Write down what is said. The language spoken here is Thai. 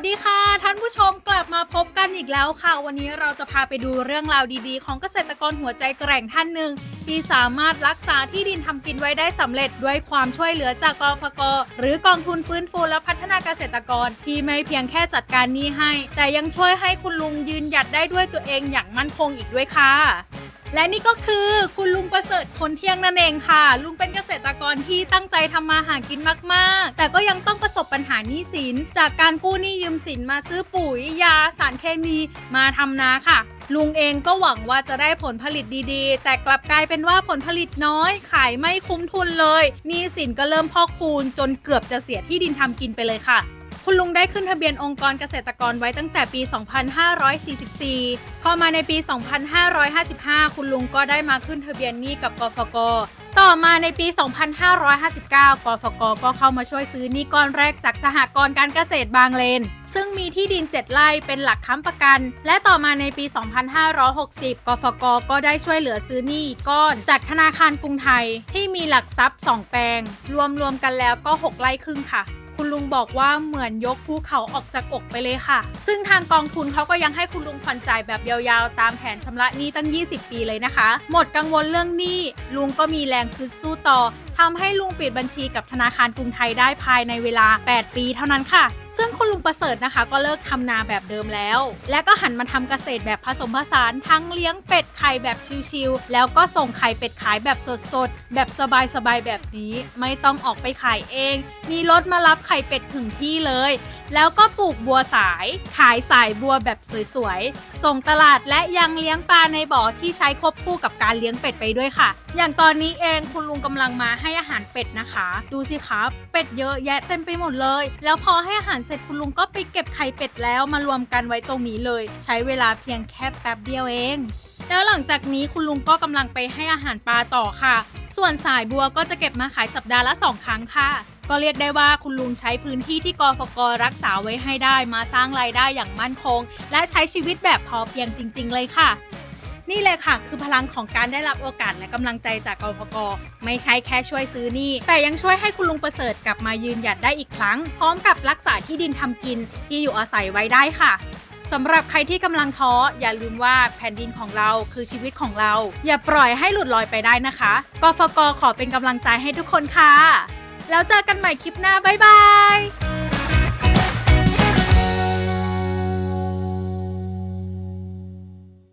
วัสดีค่ะ ท่านผู้ชมกลับมาพบกันอีกแล้วค่ะ วันนี้เราจะพาไปดูเรื่องราวดีๆ ของเกษตรกรหัวใจแกร่งท่านหนึ่งที่สามารถรักษาที่ดินทำกินไว้ได้สำเร็จด้วยความช่วยเหลือจากกฟกหรือกองทุนฟื้นฟูและพัฒนาเกษตรกรที่ไม่เพียงแค่จัดการหนี้ให้ แต่ยังช่วยให้คุณลุงยืนหยัดได้ด้วยตัวเองอย่างมั่นคงอีกด้วยค่ะ และนี่ก็คือคุณลุงประเสริฐคนเที่ยงนั่นเองค่ะ ลุงเป็นเกษตรกรที่ตั้งใจทำมาหากินมากๆ แต่ก็ยังต้องประสบปัญหาหนี้สิน จากการกู้หนี้ยืมสินมาซื้อปุ๋ยยาสารเคมีมาทำนาค่ะลุงเองก็หวังว่าจะได้ผลผลิตดีๆ แต่กลับกลายเป็นว่าผลผลิตน้อย ขายไม่คุ้มทุนเลยหนี้สินก็เริ่มพอกพูนจนเกือบจะเสียที่ดินทำกินไปเลยค่ะ คุณลุงได้ขึ้นทะเบียนองค์กรเกษตรกรไว้ตั้งแต่ปี 2544 พอมาในปี 2555 คุณลุงก็ได้มาขึ้นทะเบียนหนี้กับกฟก ต่อมาในปี 2559 กฟก ก็เข้ามาช่วยซื้อหนี้ก้อนแรกจากสหกรณ์การเกษตรบางเลน ซึ่งมีที่ดิน 7 ไร่เป็นหลักค้ำประกัน และต่อมาในปี 2560 กฟก ก็ได้ช่วยเหลือซื้อหนี้อีกก้อนจากธนาคารกรุงไทย ที่มีหลักทรัพย์ 2 แปลง รวมๆกันแล้วก็ 6 ไร่ครึ่งค่ะ คุณลุงบอกว่าเหมือนยกภูเขาออกจากอกไปเลยค่ะ ซึ่งทางกองทุนเขาก็ยังให้คุณลุงผ่อนจ่ายแบบยาวๆ ตามแผนชำระหนี้ตั้ง 20 ปีเลยนะคะ หมดกังวลเรื่องหนี้ลุงก็มีแรงคืดสู้ต่อ ทำให้ลุงปิดบัญชีกับธนาคารกรุงไทยได้ภายในเวลา 8 ปีเท่านั้นค่ะ ซึ่งคุณลุงประเสริฐนะคะ ก็เลิกทำนาแบบเดิมแล้ว และก็หันมาทำเกษตรแบบผสมผสานทั้งเลี้ยงเป็ดไข่แบบชิลๆแล้วก็ส่งไข่เป็ดขายแบบสดๆ แบบสบายๆแบบนี้ ไม่ต้องออกไปขายเอง มีรถมารับไข่เป็ดถึงที่เลย แล้วก็ปลูกบัวสาย ขายสายบัวแบบสวยๆ ส่งตลาดและยังเลี้ยงปลาในบ่อที่ใช้ควบคู่กับการเลี้ยงเป็ดไปด้วยค่ะ อย่างตอนนี้เองคุณลุงกำลังมาให้อาหารเป็ดนะคะ ดูสิครับเป็ดเยอะแยะเต็มไปหมดเลย แล้วพอให้อาหารเสร็จคุณลุงก็ไปเก็บไข่เป็ดแล้วมารวมกันไว้ตรงนี้เลย ใช้เวลาเพียงแค่แป๊บเดียวเองแล้วหลังจากนี้คุณลุงก็กำลังไปให้อาหารปลาต่อค่ะ ส่วนสายบัวก็จะเก็บมาขายสัปดาห์ละ 2 ครั้งค่ะ ก็เรียกได้ว่าคุณลุงใช้พื้นที่ที่กฟกรักษาไว้ให้ได้มาสร้างรายได้อย่างมั่นคง และใช้ชีวิตแบบพอเพียงจริง ๆ เลยค่ะ นี่เลยค่ะ คือพลังของการได้รับโอกาสและกำลังใจจากกฟกไม่ใช่แค่ช่วยซื้อนี่ แต่ยังช่วยให้คุณลุงประเสริฐกลับมายืนหยัดได้อีกครั้ง พร้อมกับรักษาที่ดินทำกินที่อยู่อาศัยไว้ได้ค่ะสำหรับใครที่กำลังท้ออย่าลืมว่าแผ่นดินของเราคือชีวิตของเรา อย่าปล่อยให้หลุดลอยไปได้นะคะกฟกขอเป็นกำลังใจให้ทุกคนค่ะ แล้วเจอกันใหม่คลิปหน้าบ๊ายบาย